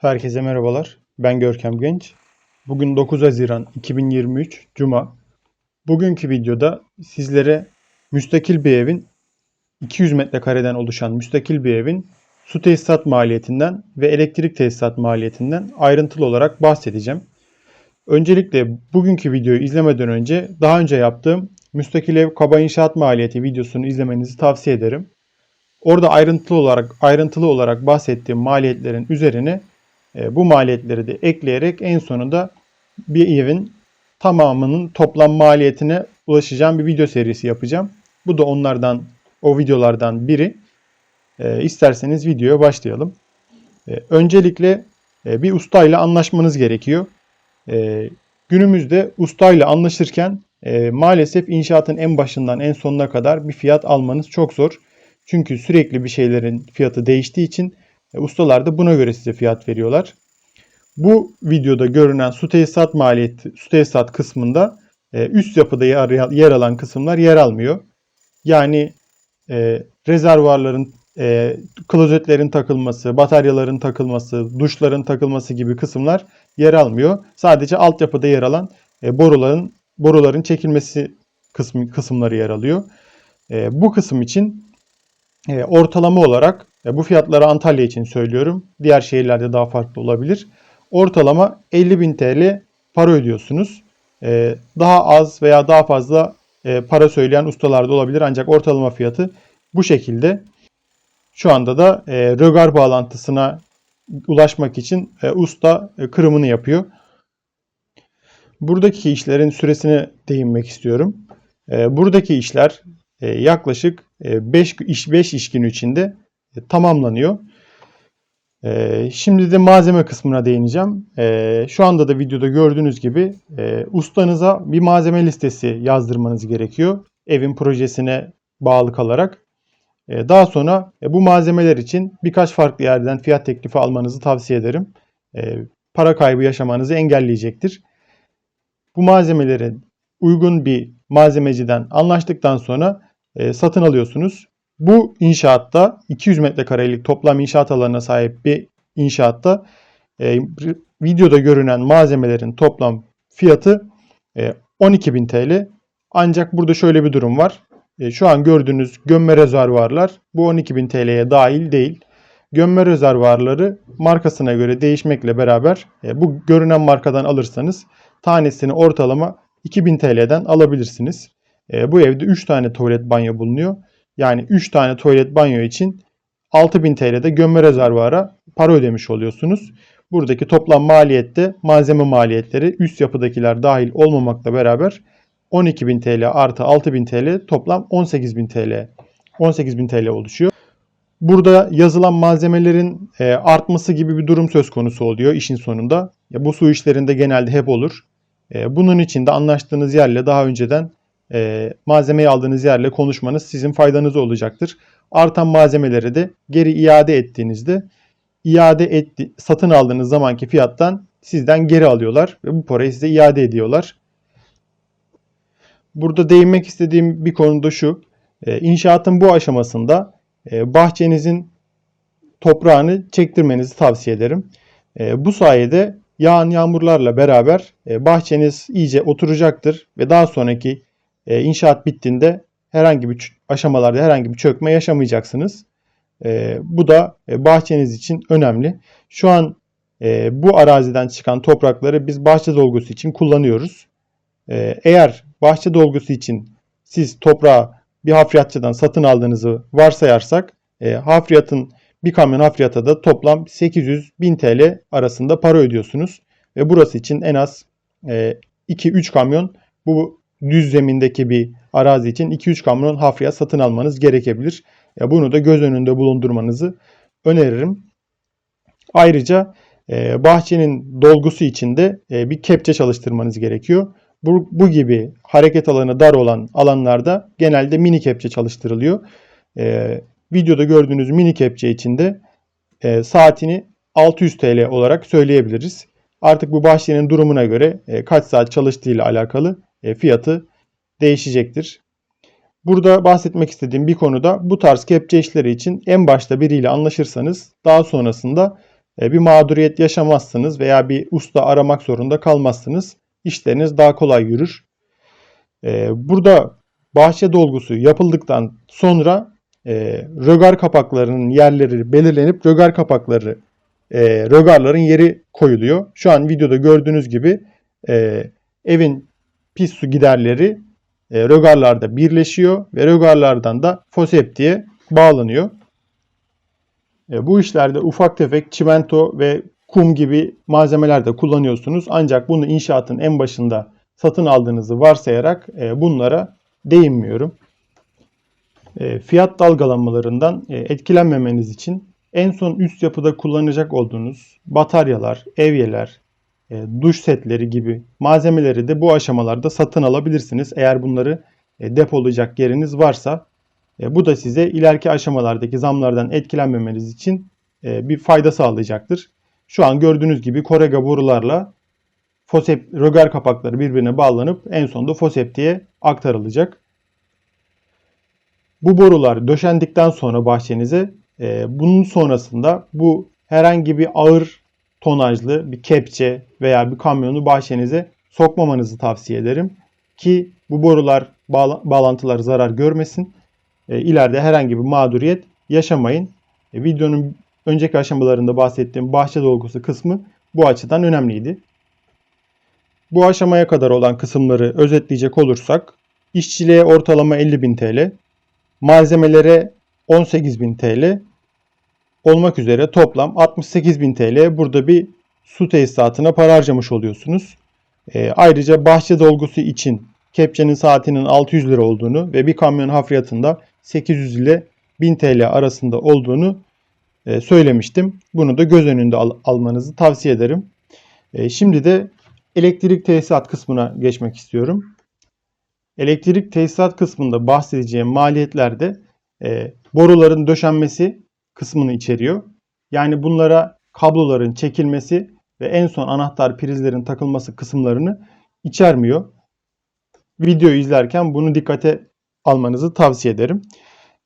Herkese merhabalar. Ben Görkem Genç. Bugün 9 Haziran 2023 Cuma. Bugünkü videoda sizlere müstakil bir evin 200 metrekareden oluşan müstakil bir evin su tesisat maliyetinden ve elektrik tesisat maliyetinden ayrıntılı olarak bahsedeceğim. Öncelikle bugünkü videoyu izlemeden önce daha önce yaptığım müstakil ev kaba inşaat maliyeti videosunu izlemenizi tavsiye ederim. Orada ayrıntılı olarak ayrıntılı olarak bahsettiğim maliyetlerin üzerine bu maliyetleri de ekleyerek en sonunda bir evin tamamının toplam maliyetine ulaşacağım bir video serisi yapacağım. Bu da onlardan o videolardan biri. E, isterseniz videoya başlayalım. E, öncelikle e, bir ustayla anlaşmanız gerekiyor. E, günümüzde ustayla anlaşırken e, maalesef inşaatın en başından en sonuna kadar bir fiyat almanız çok zor. Çünkü sürekli bir şeylerin fiyatı değiştiği için e, ustalar da buna göre size fiyat veriyorlar. Bu videoda görünen su tesisat maliyeti, su tesisat kısmında e, üst yapıda yer, yer alan kısımlar yer almıyor. Yani e, rezervuarların, e, klozetlerin takılması, bataryaların takılması, duşların takılması gibi kısımlar yer almıyor. Sadece altyapıda yer alan e, boruların boruların çekilmesi kısmı, kısımları yer alıyor. E, bu kısım için e, ortalama olarak bu fiyatları Antalya için söylüyorum. Diğer şehirlerde daha farklı olabilir. Ortalama 50.000 TL para ödüyorsunuz. E, daha az veya daha fazla e, para söyleyen ustalar da olabilir. Ancak ortalama fiyatı bu şekilde. Şu anda da e, rögar bağlantısına ulaşmak için e, usta e, kırımını yapıyor. Buradaki işlerin süresine değinmek istiyorum. E, buradaki işler e, yaklaşık 5 e, iş 5 iş günü içinde e, tamamlanıyor. Şimdi de malzeme kısmına değineceğim. Şu anda da videoda gördüğünüz gibi ustanıza bir malzeme listesi yazdırmanız gerekiyor. Evin projesine bağlı kalarak. Daha sonra bu malzemeler için birkaç farklı yerden fiyat teklifi almanızı tavsiye ederim. Para kaybı yaşamanızı engelleyecektir. Bu malzemeleri uygun bir malzemeciden anlaştıktan sonra e, satın alıyorsunuz. Bu inşaatta 200 metrekarelik toplam inşaat alanına sahip bir inşaatta e, videoda görünen malzemelerin toplam fiyatı e, 12.000 TL. Ancak burada şöyle bir durum var. E, şu an gördüğünüz gömme rezervuarlar bu 12.000 TL'ye dahil değil. Gömme rezervuarları markasına göre değişmekle beraber e, bu görünen markadan alırsanız tanesini ortalama 2000 TL'den alabilirsiniz. E, bu evde 3 tane tuvalet banyo bulunuyor. Yani 3 tane tuvalet banyo için 6000 TL'de gömme rezervuara para ödemiş oluyorsunuz. Buradaki toplam maliyette malzeme maliyetleri üst yapıdakiler dahil olmamakla beraber 12.000 TL artı 6.000 TL toplam 18.000 TL 18.000 TL oluşuyor. Burada yazılan malzemelerin e, artması gibi bir durum söz konusu oluyor işin sonunda. Ya bu su işlerinde genelde hep olur. E, bunun için de anlaştığınız yerle daha önceden e, malzemeyi aldığınız yerle konuşmanız sizin faydanıza olacaktır. Artan malzemeleri de geri iade ettiğinizde iade etti, satın aldığınız zamanki fiyattan sizden geri alıyorlar ve bu parayı size iade ediyorlar. Burada değinmek istediğim bir konu da şu. E, inşaatın bu aşamasında e, bahçenizin toprağını çektirmenizi tavsiye ederim. E, bu sayede yağan yağmurlarla beraber bahçeniz iyice oturacaktır ve daha sonraki e, inşaat bittiğinde herhangi bir aşamalarda herhangi bir çökme yaşamayacaksınız. E, bu da e, bahçeniz için önemli. Şu an e, bu araziden çıkan toprakları biz bahçe dolgusu için kullanıyoruz. E, eğer bahçe dolgusu için siz toprağı bir hafriyatçıdan satın aldığınızı varsayarsak e, hafriyatın bir kamyon hafriyata da toplam 800-1000 TL arasında para ödüyorsunuz. Ve burası için en az e, 2-3 kamyon bu düz zemindeki bir arazi için 2-3 kamyon hafriyat satın almanız gerekebilir. Ya bunu da göz önünde bulundurmanızı öneririm. Ayrıca e, bahçenin dolgusu için de e, bir kepçe çalıştırmanız gerekiyor. Bu, bu gibi hareket alanı dar olan alanlarda genelde mini kepçe çalıştırılıyor. E, videoda gördüğünüz mini kepçe içinde e, saatini 600 TL olarak söyleyebiliriz. Artık bu bahçenin durumuna göre e, kaç saat çalıştığıyla alakalı fiyatı değişecektir. Burada bahsetmek istediğim bir konuda bu tarz kepçe işleri için en başta biriyle anlaşırsanız daha sonrasında e, bir mağduriyet yaşamazsınız veya bir usta aramak zorunda kalmazsınız. İşleriniz daha kolay yürür. E, burada bahçe dolgusu yapıldıktan sonra e, rögar kapaklarının yerleri belirlenip rögar kapakları e, rögarların yeri koyuluyor. Şu an videoda gördüğünüz gibi e, evin pis su giderleri e, rögarlarda birleşiyor ve rögarlardan da foseptiye bağlanıyor. E, bu işlerde ufak tefek çimento ve kum gibi malzemeler de kullanıyorsunuz. Ancak bunu inşaatın en başında satın aldığınızı varsayarak e, bunlara değinmiyorum. E, fiyat dalgalanmalarından e, etkilenmemeniz için en son üst yapıda kullanacak olduğunuz bataryalar, evyeler, e, duş setleri gibi malzemeleri de bu aşamalarda satın alabilirsiniz. Eğer bunları e, depolayacak yeriniz varsa e, bu da size ileriki aşamalardaki zamlardan etkilenmemeniz için e, bir fayda sağlayacaktır. Şu an gördüğünüz gibi Korega borularla fosep rögar kapakları birbirine bağlanıp en sonunda foseptiye aktarılacak. Bu borular döşendikten sonra bahçenize e, bunun sonrasında bu herhangi bir ağır tonajlı bir kepçe veya bir kamyonu bahçenize sokmamanızı tavsiye ederim. Ki bu borular bağlantılar zarar görmesin. E, herhangi bir mağduriyet yaşamayın. E, videonun önceki aşamalarında bahsettiğim bahçe dolgusu kısmı bu açıdan önemliydi. Bu aşamaya kadar olan kısımları özetleyecek olursak işçiliğe ortalama 50.000 TL, malzemelere 18.000 TL olmak üzere toplam 68.000 TL burada bir su tesisatına para harcamış oluyorsunuz. E, ayrıca bahçe dolgusu için kepçenin saatinin 600 lira olduğunu ve bir kamyon hafriyatında 800 ile 1000 TL arasında olduğunu e, söylemiştim. Bunu da göz önünde al- almanızı tavsiye ederim. E, şimdi de elektrik tesisat kısmına geçmek istiyorum. Elektrik tesisat kısmında bahsedeceğim maliyetlerde e, boruların döşenmesi kısmını içeriyor. Yani bunlara kabloların çekilmesi ve en son anahtar prizlerin takılması kısımlarını içermiyor. Videoyu izlerken bunu dikkate almanızı tavsiye ederim.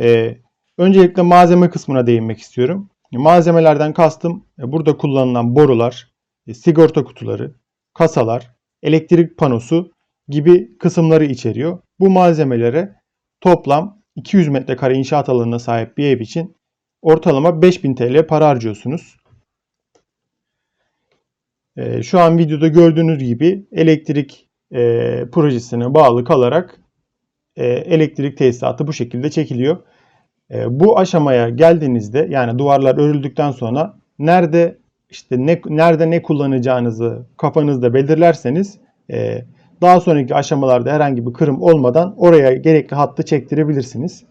Ee, öncelikle malzeme kısmına değinmek istiyorum. Malzemelerden kastım e, burada kullanılan borular, e, sigorta kutuları, kasalar, elektrik panosu gibi kısımları içeriyor. Bu malzemelere toplam 200 metrekare inşaat alanına sahip bir ev için ortalama 5000 TL para harcıyorsunuz. Ee, şu an videoda gördüğünüz gibi elektrik e, projesine bağlı kalarak e, elektrik tesisatı bu şekilde çekiliyor. E, bu aşamaya geldiğinizde yani duvarlar örüldükten sonra nerede işte ne nerede ne kullanacağınızı kafanızda belirlerseniz daha sonraki aşamalarda herhangi bir kırım olmadan oraya gerekli hattı çektirebilirsiniz.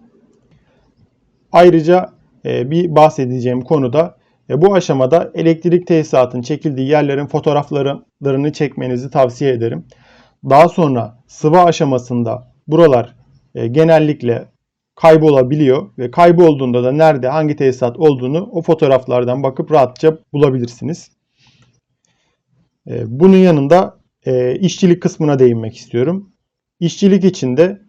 Ayrıca bir bahsedeceğim konuda e, bu aşamada elektrik tesisatın çekildiği yerlerin fotoğraflarını çekmenizi tavsiye ederim. Daha sonra sıva aşamasında buralar e, genellikle kaybolabiliyor ve kaybolduğunda da nerede hangi tesisat olduğunu o fotoğraflardan bakıp rahatça bulabilirsiniz. Bunun yanında işçilik kısmına değinmek istiyorum. İşçilik içinde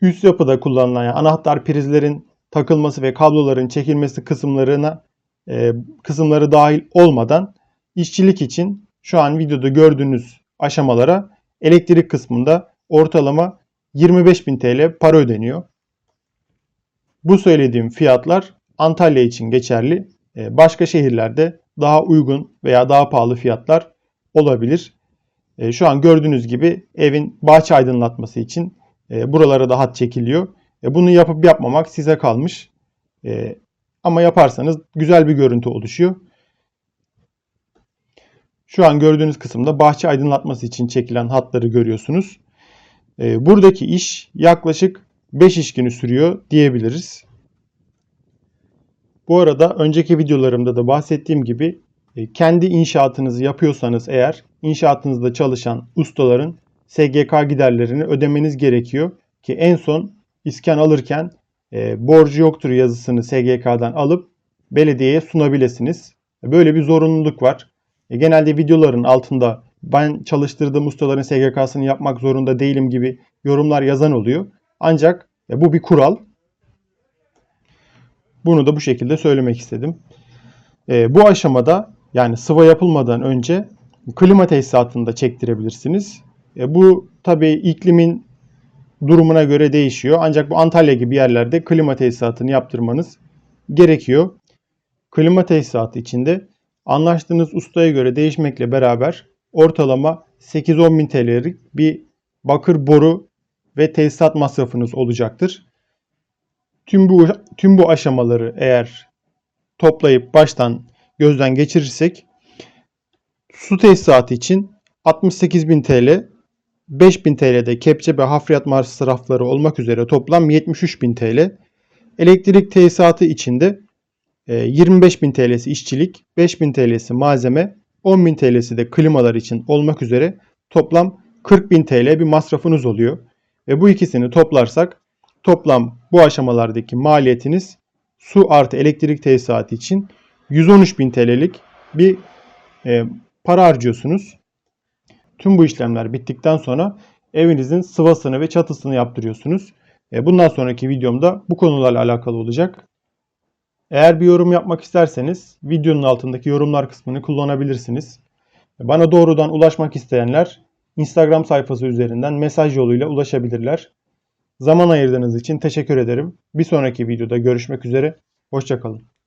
üst yapıda kullanılan yani anahtar prizlerin takılması ve kabloların çekilmesi kısımlarına e, kısımları dahil olmadan işçilik için şu an videoda gördüğünüz aşamalara elektrik kısmında ortalama 25.000 TL para ödeniyor. Bu söylediğim fiyatlar Antalya için geçerli. E, başka şehirlerde daha uygun veya daha pahalı fiyatlar olabilir. E, şu an gördüğünüz gibi evin bahçe aydınlatması için e, buralara da hat çekiliyor. E, bunu yapıp yapmamak size kalmış. E, ama yaparsanız güzel bir görüntü oluşuyor. Şu an gördüğünüz kısımda bahçe aydınlatması için çekilen hatları görüyorsunuz. E, buradaki iş yaklaşık 5 iş günü sürüyor diyebiliriz. Bu arada önceki videolarımda da bahsettiğim gibi e, kendi inşaatınızı yapıyorsanız eğer inşaatınızda çalışan ustaların SGK giderlerini ödemeniz gerekiyor ki en son iskan alırken e, borcu yoktur yazısını SGK'dan alıp belediyeye sunabilirsiniz. Böyle bir zorunluluk var. E, genelde videoların altında ben çalıştırdığım ustaların SGK'sını yapmak zorunda değilim gibi yorumlar yazan oluyor. Ancak e, bu bir kural. Bunu da bu şekilde söylemek istedim. E, bu aşamada yani sıva yapılmadan önce klima tesisatını da çektirebilirsiniz. E, bu tabii iklimin durumuna göre değişiyor. Ancak bu Antalya gibi yerlerde klima tesisatını yaptırmanız gerekiyor. Klima tesisatı içinde anlaştığınız ustaya göre değişmekle beraber ortalama 8-10 bin TL'lik bir bakır boru ve tesisat masrafınız olacaktır. Tüm bu tüm bu aşamaları eğer toplayıp baştan gözden geçirirsek su tesisatı için 68.000 TL, 5.000 TL'de kepçe ve hafriyat masrafları olmak üzere toplam 73.000 TL. Elektrik tesisatı için de e, 25.000 TL'si işçilik, 5.000 TL'si malzeme, 10.000 TL'si de klimalar için olmak üzere toplam 40.000 TL bir masrafınız oluyor. Ve bu ikisini toplarsak toplam bu aşamalardaki maliyetiniz su artı elektrik tesisatı için 113.000 TL'lik bir e, para harcıyorsunuz. Tüm bu işlemler bittikten sonra evinizin sıvasını ve çatısını yaptırıyorsunuz. E, bundan sonraki videomda bu konularla alakalı olacak. Eğer bir yorum yapmak isterseniz videonun altındaki yorumlar kısmını kullanabilirsiniz. Bana doğrudan ulaşmak isteyenler Instagram sayfası üzerinden mesaj yoluyla ulaşabilirler. Zaman ayırdığınız için teşekkür ederim. Bir sonraki videoda görüşmek üzere. Hoşçakalın.